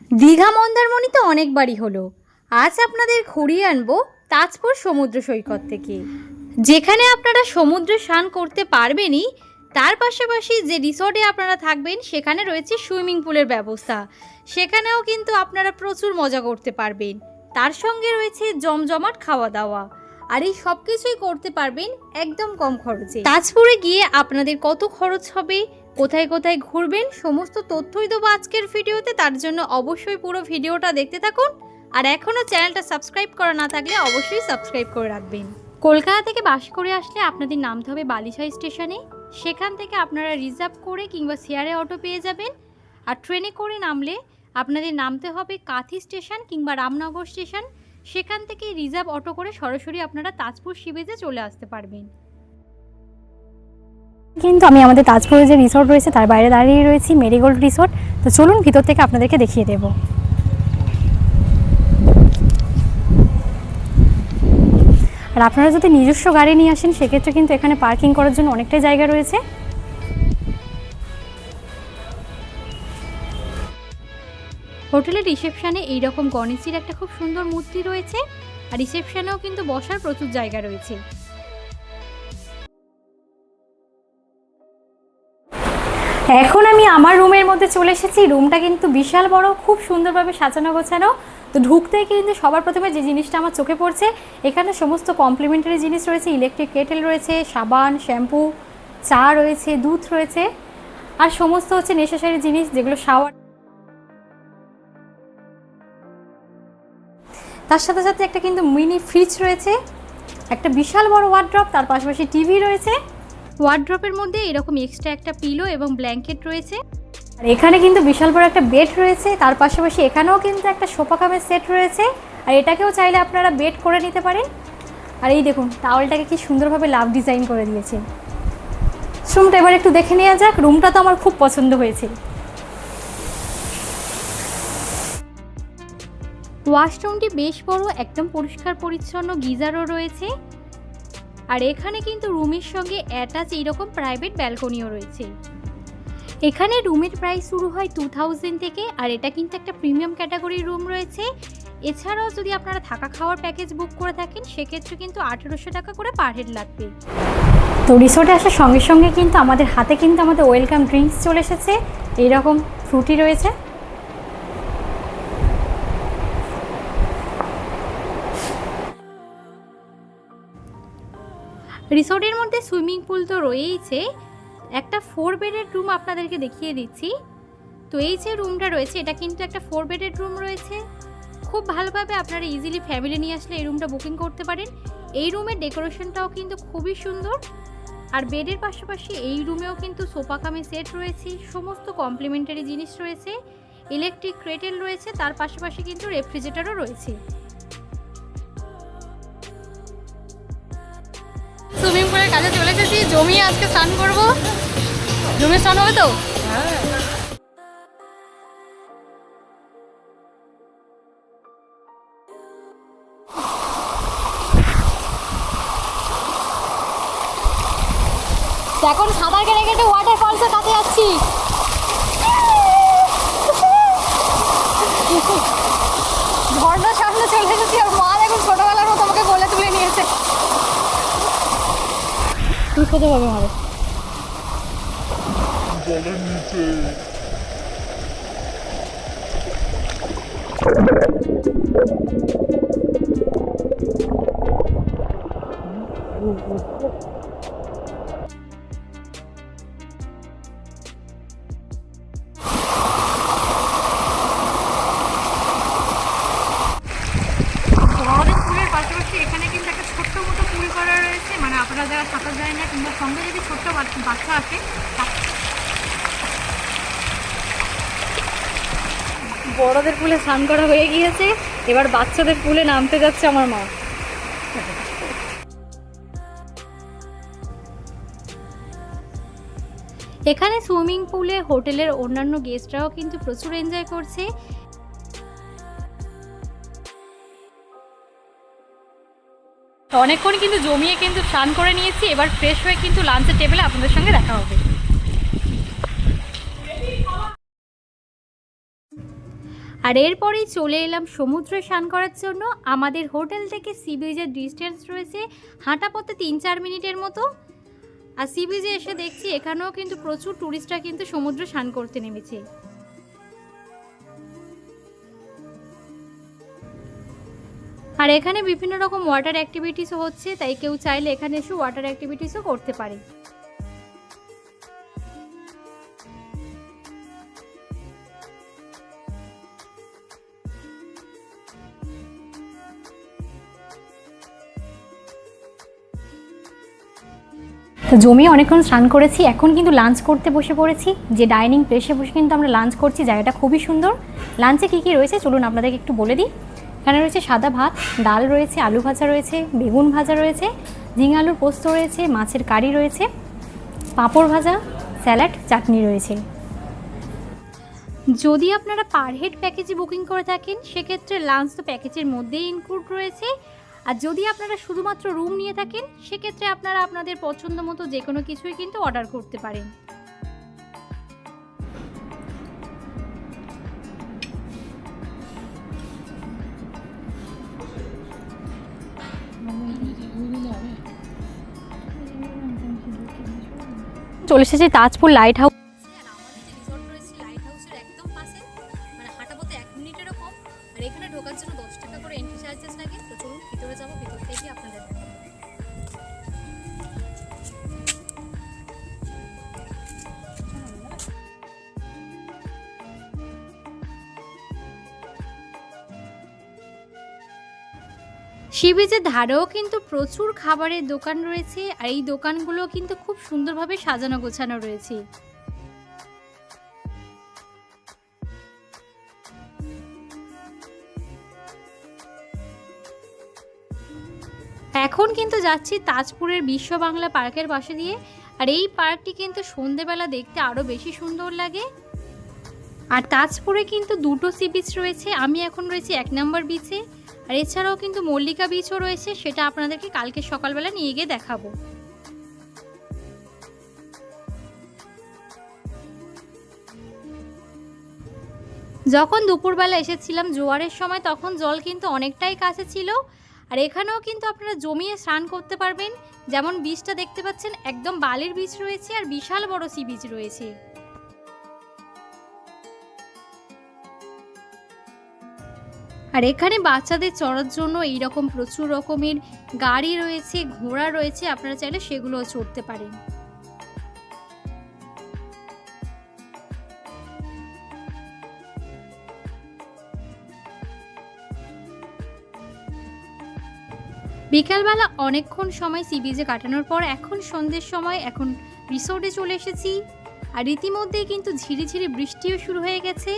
দীঘা মন্দারমণি তো অনেকবারই হলো। আজ আপনাদের ঘুরিয়ে আনব তাজপুর সমুদ্র সৈকত থেকে। যেখানে আপনারা সমুদ্র স্নান করতে পারবেনই, তার পাশাপাশি যে রিসর্টে আপনারা থাকবেন, সেখানে রয়েছে সুইমিং পুলের ব্যবস্থা। সেখানেও কিন্তু আপনারা প্রচুর মজা করতে পারবেন। তার সঙ্গে রয়েছে জমজমাট খাওয়া দাওয়া আর এই সব কিছুই করতে পারবেন একদম কম খরচে। তাজপুরে গিয়ে আপনাদের কত খরচ হবে কোথায় কোথায় ঘুরবেন, সমস্ত তথ্যই দেবো আজকের ভিডিওতে, তার জন্য অবশ্যই পুরো ভিডিওটা দেখতে থাকুন। আর এখনও চ্যানেলটা সাবস্ক্রাইব করা না থাকলে অবশ্যই সাবস্ক্রাইব করে রাখবেন। কলকাতা থেকে বাস করে আসলে আপনাদের নামতে হবে বালিশাই স্টেশনে। সেখান থেকে আপনারা রিজার্ভ করে কিংবা শেয়ারে অটো পেয়ে যাবেন। আর ট্রেনে করে নামলে আপনাদের নামতে হবে কাথি স্টেশন কিংবা রামনগর স্টেশন। সেখান থেকে রিজার্ভ অটো করে সরাসরি আপনারা তাজপুর সিবেজে চলে আসতে পারবেন। কিন্তু আমি আমাদের তাজপুরে যে রিসোর্ট রয়েছে, তার বাইরে দাঁড়িয়ে রয়েছি, মেরিগোল্ড রিসোর্ট তো চলুন ভিতর থেকে আপনাদেরকে দেখিয়ে দেব। আর আপনারা যদি নিজস্ব গাড়ি নিয়ে আসেন, সেক্ষেত্রে কিন্তু এখানে পার্কিং করার জন্য অনেকটাই জায়গা রয়েছে। হোটেলের রিসেপশনে এইরকম গণেশের একটা খুব সুন্দর মূর্তি রয়েছে, আর রিসেপশানেও কিন্তু বসার প্রচুর জায়গা রয়েছে। এখন আমি আমার রুমের মধ্যে চলে এসেছি। রুমটা কিন্তু বিশাল বড়, খুব সুন্দরভাবে সাজানো গোছানো। তো ঢুকতেই কিন্তু সবার প্রথমে যে জিনিসটা আমার চোখে পড়ছে, এখানে সমস্ত কমপ্লিমেন্টারি জিনিস রয়েছে ইলেকট্রিক কেটেল রয়েছে, সাবান শ্যাম্পু চা রয়েছে, দুধ রয়েছে, আর সমস্ত হচ্ছে নেসেসারি জিনিস যেগুলো শাওয়ার তার সাথে সাথে একটা কিন্তু মিনি ফ্রিজ রয়েছে, একটা বিশাল বড় ওয়ার্ড্রপ তার পাশাপাশি টিভি রয়েছে ওয়ার্ড্রপের মধ্যে এরকম এক্সট্রা একটা পিলো এবং ব্ল্যাঙ্কেট রয়েছে। আর এখানে কিন্তু বিশাল বড় একটা বেড রয়েছে। তার পাশাপাশি এখানেও কিন্তু একটা সোফা কামের সেট রয়েছে। আর এটাকেও চাইলে আপনারা বেড করে নিতে পারেন। আর এই দেখুন টাওয়ালটাকে কি সুন্দরভাবে লাভ ডিজাইন করে দিয়েছে। রুমটা এবার একটু দেখে নেওয়া যাক। রুমটা তো আমার খুব পছন্দ হয়েছে। ওয়াশরুমটি বেশ বড় একদম পরিষ্কার পরিচ্ছন্ন গিজারও রয়েছে। আর এখানে কিন্তু রুমের সঙ্গে অ্যাটাচ এইরকম প্রাইভেট ব্যালকনিও রয়েছে। এখানে রুমের প্রাইস শুরু হয় টু থাউজেন্ড থেকে, আর এটা কিন্তু একটা প্রিমিয়াম ক্যাটাগরির রুম রয়েছে। এছাড়াও যদি আপনারা থাকা খাওয়ার প্যাকেজ বুক করে থাকেন, সেক্ষেত্রে কিন্তু আঠেরোশো টাকা করে পার হেড লাগবে। তো রিসোর্টে আসার সঙ্গে সঙ্গে কিন্তু আমাদের হাতে কিন্তু আমাদের ওয়েলকাম ড্রিঙ্কস চলে এসেছে। এইরকম ফ্রুটি রয়েছে। রিসোর্টের মধ্যে সুইমিং পুল তো রয়েইছে। একটা ফোর বেডের রুম আপনাদেরকে দেখিয়ে দিচ্ছি। তো এই যে রুমটা রয়েছে, এটা কিন্তু একটা ফোর বেডের রুম রয়েছে। খুব ভালোভাবে আপনারা ইজিলি ফ্যামিলি নিয়ে আসলে এই রুমটা বুকিং করতে পারেন। এই রুমের ডেকোরেশনটাও কিন্তু খুবই সুন্দর। আর বেডের পাশাপাশি এই রুমেও কিন্তু সোফা কামে সেট রয়েছে, সমস্ত কমপ্লিমেন্টারি জিনিস রয়েছে। ইলেকট্রিক ক্রেটেল রয়েছে, তার পাশাপাশি কিন্তু রেফ্রিজারেটরও রয়েছে। জমিয়ে আজকে স্নান করব। জমি স্নান হবে তো? এখন সাঁতার কেটে কেটে ওয়াটার ফলসের কাছে যাচ্ছি ঝর্ণার সামনে চলে এসেছি আর মা এখন ছোটবেলার মতো আমাকে বলে তুলে নিয়েছে তুই খেতে পারবে মারে বাচ্চা- আছে। বড়দের পুলে স্নান করা হয়ে গিয়েছে। এবার বাচ্চাদের পুলে নামতে যাচ্ছে আমার মা। এখানে সুইমিং পুলে হোটেলের অন্যান্য গেস্টরাও কিন্তু প্রচুর এনজয় করছে। অনেকক্ষণ কিন্তু জমিয়ে কিন্তু স্নান করে নিয়েছি, এবার ফ্রেশ হয়ে কিন্তু লাঞ্চের টেবিলে আপনাদের সঙ্গে দেখা হবে। আর এরপরেই চলে এলাম সমুদ্রে স্নান করার জন্য। আমাদের হোটেল থেকে সি বিচের ডিস্টেন্স রয়েছে হাঁটা পথে তিন চার মিনিটের মতো। আর সি বিচে এসে দেখছি এখানেও কিন্তু প্রচুর টুরিস্টরা কিন্তু সমুদ্রে স্নান করতে নেমেছে। আর এখানে বিভিন্ন রকম ওয়াটার অ্যাক্টিভিটিসও হচ্ছে, তাই কেউ চাইলে এখানে এসে ওয়াটার অ্যাক্টিভিটিসও করতে পারে। তো জমি অনেকক্ষণ স্নান করেছি, এখন কিন্তু লাঞ্চ করতে বসে পড়েছি। যে ডাইনিং প্লেসে বসে কিন্তু আমরা লাঞ্চ করছি, জায়গাটা খুবই সুন্দর। লাঞ্চে কী কী রয়েছে? চলুন আপনাদেরকে একটু বলে দিই। এখানে রয়েছে সাদা ভাত, ডাল রয়েছে, আলু ভাজা রয়েছে, বেগুন ভাজা রয়েছে, ঝিঙে আলুর পোস্ত রয়েছে, মাছের কারি রয়েছে, পাঁপড় ভাজা, স্যালাড, চাটনি রয়েছে। যদি আপনারা পার হেড প্যাকেজে বুকিং করে থাকেন, সেক্ষেত্রে লাঞ্চ তো প্যাকেজের মধ্যেই ইনক্লুড রয়েছে। আর যদি আপনারা শুধুমাত্র রুম নিয়ে থাকেন, সেক্ষেত্রে আপনারা আপনাদের পছন্দ মতো যে কোনো কিছুই কিন্তু অর্ডার করতে পারেন। চলে এসেছে তাজপুর লাইট হাউস সিবিচের ধারেও কিন্তু প্রচুর খাবারের দোকান রয়েছে আর এই দোকানগুলো কিন্তু খুব সুন্দরভাবে সাজানো গোছানো রয়েছে। এখন কিন্তু যাচ্ছি তাজপুরের বিশ্ব বাংলা পার্কের পাশে দিয়ে আর এই পার্কটি কিন্তু সন্ধেবেলা দেখতে আরও বেশি সুন্দর লাগে। আর তাজপুরে কিন্তু দুটো সি বিচ রয়েছে, আমি এখন রয়েছি এক নম্বর বিচে আর এছাড়াও কিন্তু মল্লিকা বিচও রয়েছে, সেটা আপনাদেরকে কালকে সকালবেলা নিয়ে গিয়ে দেখাবো। যখন দুপুরবেলা এসেছিলাম জোয়ারের সময়, তখন জল কিন্তু অনেকটাই কাছে ছিল, আর এখানেও কিন্তু আপনারা জমিয়ে স্নান করতে পারবেন। যেমন বীজটা দেখতে পাচ্ছেন, একদম বালির বীজ রয়েছে আর বিশাল বড় সি বীজ রয়েছে। আর এখানে বাচ্চাদের চড়ার জন্য এইরকম প্রচুর রকমের গাড়ি রয়েছে, ঘোড়া রয়েছে, আপনারা চাইলে সেগুলোও চড়তে পারেন। বিকালবেলা অনেকক্ষণ সময় সি বিচে কাটানোর পর এখন সন্ধ্যের সময় এখন রিসোর্টে চলে এসেছি। আর রীতিমধ্যেই কিন্তু ঝিরিঝিরি বৃষ্টিও শুরু হয়ে গেছে।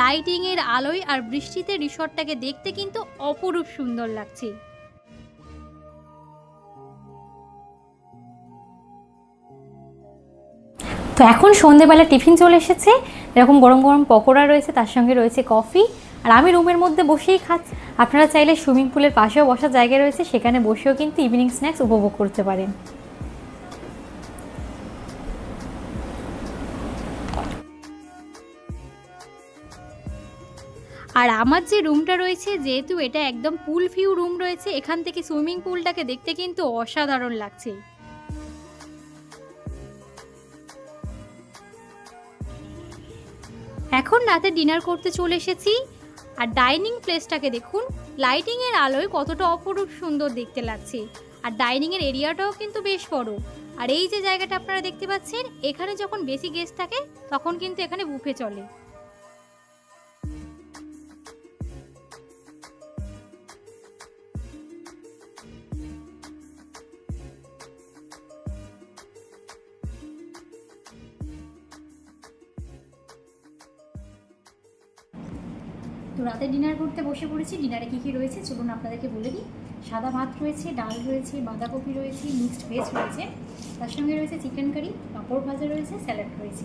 লাইটিংয়ের আলোয় আর বৃষ্টিতে রিসর্টটাকে দেখতে কিন্তু অপরূপ সুন্দর লাগছে। তো এখন সন্ধেবেলা টিফিন চলে এসেছে। এরকম গরম গরম পকোড়া রয়েছে, তার সঙ্গে রয়েছে কফি। আর আমি রুমের মধ্যে বসেই খাচ্ছি। আপনারা চাইলে সুইমিং পুলের পাশেও বসার জায়গা রয়েছে, সেখানে বসেও কিন্তু ইভিনিং স্ন্যাক্স উপভোগ করতে পারেন। আর আমার যে রুমটা রয়েছে, যেহেতু এটা একদম পুল ভিউ রুম রয়েছে, এখান থেকে সুইমিং পুলটাকে দেখতে কিন্তু অসাধারণ লাগছে। এখন রাতে ডিনার করতে চলে এসেছি, আর ডাইনিং প্লেসটাকে দেখুন লাইটিংয়ের আলোয় কতটা অপরূপ সুন্দর দেখতে লাগছে। আর ডাইনিংয়ের এরিয়াটাও কিন্তু বেশ বড়। আর এই যে জায়গাটা আপনারা দেখতে পাচ্ছেন, এখানে যখন বেশি গেস্ট থাকে, তখন কিন্তু এখানে বুফে চলে। তো রাতে ডিনার করতে বসে পড়েছি। ডিনারে কী কী রয়েছে চলুন আপনাদেরকে বলে দিই। সাদা ভাত রয়েছে, ডাল রয়েছে, বাঁধাকপি রয়েছে মিক্সড ভেজ রয়েছে। তার সঙ্গে রয়েছে চিকেন কারি পাঁপড় ভাজা রয়েছে স্যালাড রয়েছে।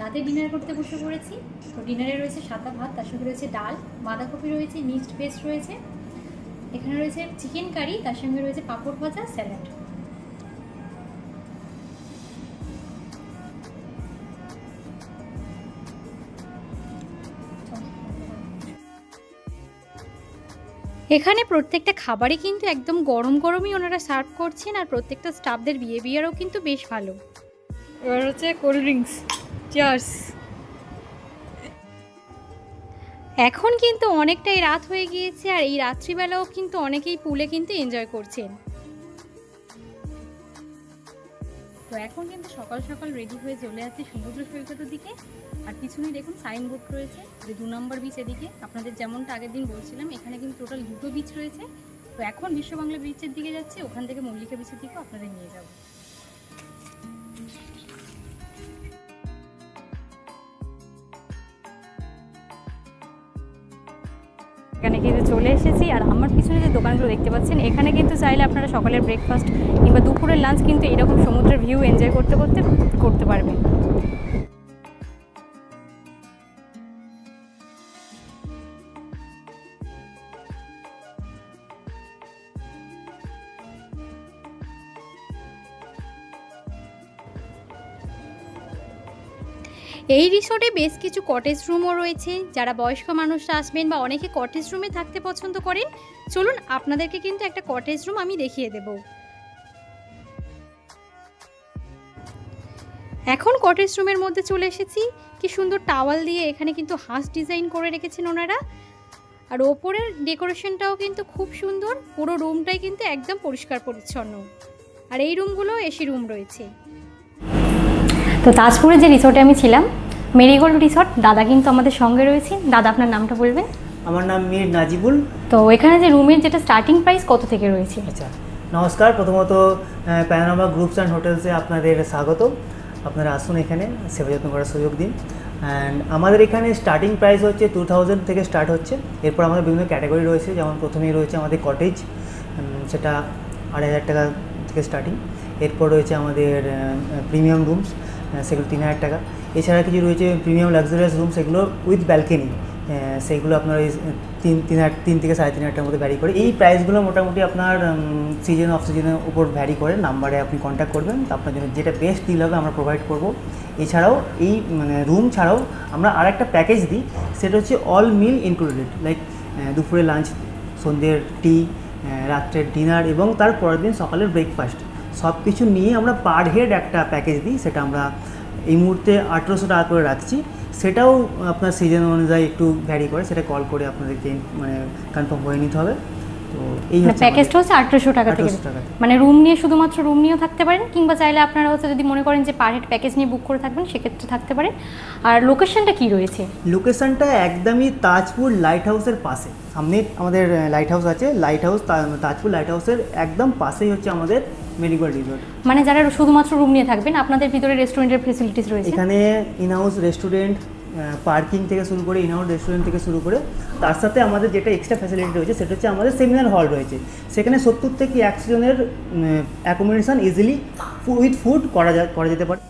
রাতে ডিনার করতে বসে পড়েছি। তো ডিনারে রয়েছে সাদা ভাত, তার সঙ্গে রয়েছে ডাল, বাঁধাকপি রয়েছে মিক্সড ভেজ রয়েছে। এখানে রয়েছে চিকেন কারি তার সঙ্গে রয়েছে পাঁপড় ভাজা স্যালাড এখানে প্রত্যেকটা খাবারই কিন্তু একদম গরম গরমই ওনারা সার্ভ করছেন আর প্রত্যেকটা স্টাফদের বিহেভিয়ারও কিন্তু বেশ ভালো। এবার হচ্ছে কোল্ড ড্রিঙ্কস চিয়ার্স এখন কিন্তু অনেকটাই রাত হয়ে গিয়েছে আর এই রাত্রিবেলাও কিন্তু অনেকেই পুলে কিন্তু এনজয় করছেন। তো এখন কিন্তু সকাল সকাল রেডি হয়ে চলে আসছে সমুদ্র সৈকতের দিকে। আর পিছনে দেখুন সাইনবোর্ড রয়েছে, যে দু নম্বর বিচ এদিকে। আপনাদের যেমনটা আগের দিন বলছিলাম, এখানে কিন্তু টোটাল দুটো বিচ রয়েছে। তো এখন বিশ্ববাংলা বিচের দিকে যাচ্ছে, ওখান থেকে মল্লিকা বিচের দিকেও আপনাদের নিয়ে যাব। এখানে কিন্তু চলে এসেছি, আর আমার পিছনে যে দোকানগুলো দেখতে পাচ্ছেন, এখানে কিন্তু চাইলে আপনারা সকালের ব্রেকফাস্ট কিংবা দুপুরের লাঞ্চ কিন্তু এরকম সমুদ্রের ভিউ এনজয় করতে করতে করতে পারবেন। এই রিসোর্টে বেশ কিছু কটেজ রুমও রয়েছে। যারা বয়স্ক মানুষরা আসবেন বা অনেকে কটেজ রুমে থাকতে পছন্দ করেন, চলুন আপনাদেরকে কিন্তু একটা কটেজ রুম আমি দেখিয়ে দেব। এখন কটেজ রুমের মধ্যে চলে এসেছি। কি সুন্দর টাওয়াল দিয়ে এখানে কিন্তু হাঁস ডিজাইন করে রেখেছেন ওনারা। আর ওপরের ডেকোরেশনটাও কিন্তু খুব সুন্দর। পুরো রুমটাই কিন্তু একদম পরিষ্কার পরিচ্ছন্ন আর এই রুমগুলো এসি রুম রয়েছে। তো তাজপুরে যে রিসোর্টে আমি ছিলাম মেরিগোল্ড রিসোর্ট দাদা কিন্তু আমাদের সঙ্গে রয়েছে দাদা আপনার নামটা বলবেন? আমার নাম মীর নাজিবুল। তো এখানে যে রুমের যেটা স্টার্টিং প্রাইস কত থেকে রয়েছে? আচ্ছা নমস্কার। প্রথমত প্যানোরামা গ্রুপস অ্যান্ড হোটেলসে আপনাদের স্বাগত। আপনারা আসুন এখানে সেবা যত্ন করার সুযোগ দিন। অ্যান্ড আমাদের এখানে স্টার্টিং প্রাইস হচ্ছে টু থাউজেন্ড থেকে স্টার্ট হচ্ছে। এরপর আমাদের বিভিন্ন ক্যাটাগরি রয়েছে যেমন প্রথমেই রয়েছে আমাদের কটেজ সেটা আড়াই হাজার টাকা থেকে স্টার্টিং এরপর রয়েছে আমাদের প্রিমিয়াম রুমস সেগুলো তিন হাজার টাকা। এছাড়া কিছু রয়েছে প্রিমিয়াম লাক্সারিয়াস রুম সেগুলো উইথ ব্যালকনি সেইগুলো আপনার ওই তিন তিন হাজার, তিন থেকে সাড়ে তিন হাজার টাকার মধ্যে ভ্যারি করে। এই প্রাইসগুলো মোটামুটি আপনার সিজন অফ সিজনের উপর ভ্যারি করে। নাম্বারে আপনি কন্ট্যাক্ট করবেন। আপনার জন্য যেটা বেস্ট ডিল হবে আমরা প্রোভাইড করব। এছাড়াও এই মানে রুম ছাড়াও আমরা আর একটা প্যাকেজ দিই। সেটা হচ্ছে অল মিল ইনক্লুডেড লাইক দুপুরে লাঞ্চ সন্ধ্যের টি রাত্রের ডিনার এবং তার পরের দিন সকালের ব্রেকফাস্ট সব কিছু নিয়ে আমরা পার হেড একটা প্যাকেজ দিই, সেটা আমরা এই মুহূর্তে আঠেরোশো টাকা করে রাখছি। সেটাও আপনার সিজন অনুযায়ী একটু ভ্যারি করে, সেটা কল করে আপনাদেরকে মানে কনফার্ম করে নিতে হবে। তো এই মানে হচ্ছে প্যাকেজটা হচ্ছে আঠেরোশো টাকা থেকে। 1800 টাকা। মানে রুম নিয়ে শুধুমাত্র রুম নিয়েও থাকতে পারেন কিংবা চাইলে আপনারা হচ্ছে যদি মনে করেন যে পার হেড প্যাকেজ নিয়ে বুক করে থাকবেন সেক্ষেত্রে থাকতে পারেন। আর লোকেশনটা কি রয়েছে? লোকেশনটা একদমই তাজপুর লাইট হাউসের পাশে। সামনে আমাদের লাইট হাউস আছে। লাইট হাউস তাজপুর লাইট হাউসের একদম পাশেই হচ্ছে আমাদের রিসোর্ট মানে যারা শুধুমাত্র রুম নিয়ে থাকবেন আপনাদের ভিতরে রেস্টুরেন্টের ফেসিলিটিস রয়েছে? এখানে ইনহাউস রেস্টুরেন্ট পার্কিং থেকে শুরু করে ইনহাউস রেস্টুরেন্ট থেকে শুরু করে তার সাথে আমাদের যেটা এক্সট্রা ফ্যাসিলিটি রয়েছে সেটা হচ্ছে আমাদের সেমিনার হল রয়েছে। সেখানে সত্তর থেকে একশো জনের অ্যাকোমোডেশন ইজিলি উইথ ফুড করা যা করা যেতে পারে।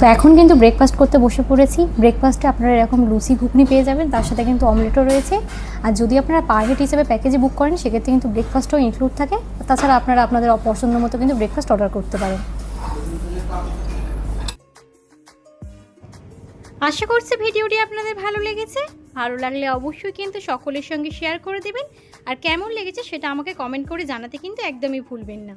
তো এখন কিন্তু ব্রেকফাস্ট করতে বসে পড়েছি। ব্রেকফাস্টে আপনারা এরকম লুচি ঘুগনি পেয়ে যাবেন, তার সাথে কিন্তু অমলেটও রয়েছে। আর যদি আপনারা পার হেড হিসেবে প্যাকেজে বুক করেন, সেক্ষেত্রে কিন্তু ব্রেকফাস্টও ইনক্লুড থাকে। তাছাড়া আপনারা আপনাদের অপছন্দ মতো কিন্তু ব্রেকফাস্ট অর্ডার করতে পারেন। আশা করছি ভিডিওটি আপনাদের ভালো লেগেছে। ভালো লাগলে অবশ্যই কিন্তু সকলের সঙ্গে শেয়ার করে দেবেন। আর কেমন লেগেছে সেটা আমাকে কমেন্ট করে জানাতে কিন্তু একদমই ভুলবেন না।